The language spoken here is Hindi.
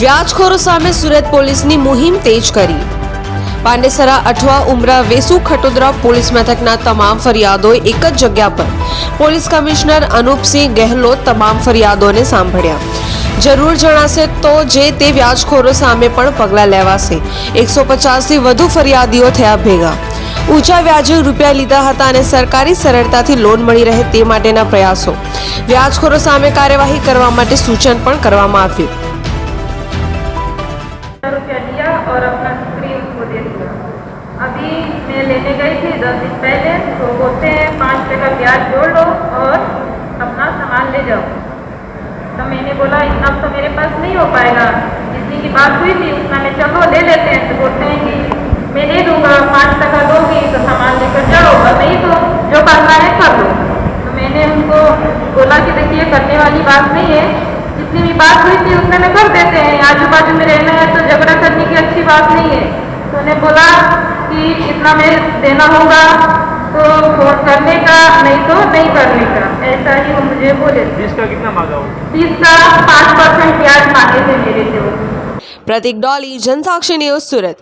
વ્યાજખોરો સામે સુરત પોલીસની મુહિમ તેજ કરી. પાંડેસરા, અઠવા, ઉમરા, વેસુ, ખટોદરા પોલીસ મથકના તમામ ફરિયાદો એક જ જગ્યા પર. પોલીસ કમિશનર અનુપસિંહ ગેહલોત તમામ ફરિયાદોને સાંભળ્યા. જરૂર જણાશે તો જે તે વ્યાજખોરો સામે પણ પગલાં લેવાશે. એકસો પચાસથી વધુ ફરિયાદીઓ થયા ભેગા. ઊંચા વ્યાજે રૂપિયા લીધા હતા અને સરકારી સરળતાથી લોન મળી રહે તે માટેના પ્રયાસો. વ્યાજખોરો સામે કાર્યવાહી કરવા માટે સૂચન પણ કરવામાં આવ્યું. और अपना स्क्रीन को दे दिया अभी मैं लेने गई थी दस दिन पहले तो बोलते हैं, पाँच टका ब्याज जोड़ लो और अपना सामान ले जाओ। तो मैंने बोला, इतना तो मेरे पास नहीं हो पाएगा। जितनी की बात हुई थी उतना में, चलो ले लेते हैं। तो बोलते हैं कि, मैं दे दूँगा, पाँच टका दोगी तो सामान लेकर जाओ। और नहीं तो जो करना है कर लो। तो मैंने उनको बोला कि, देखिए, करने वाली बात नहीं है। जितनी भी बात हुई थी उतने में कर देते हैं। आजू बाजू में रहना है तो झगड़ा करने की अच्छी पास नहीं है। तो उन्हें बोला कि इतना मेल देना होगा तो फ़ोन करने का नहीं तो नहीं करने का। ऐसा ही वो मुझे बोले। बीस का कितना मांगा हो बीस का पाँच परसेंट ब्याज मांगे थे मेरे से वो। Prateek Dolly Jansakshi news Surat.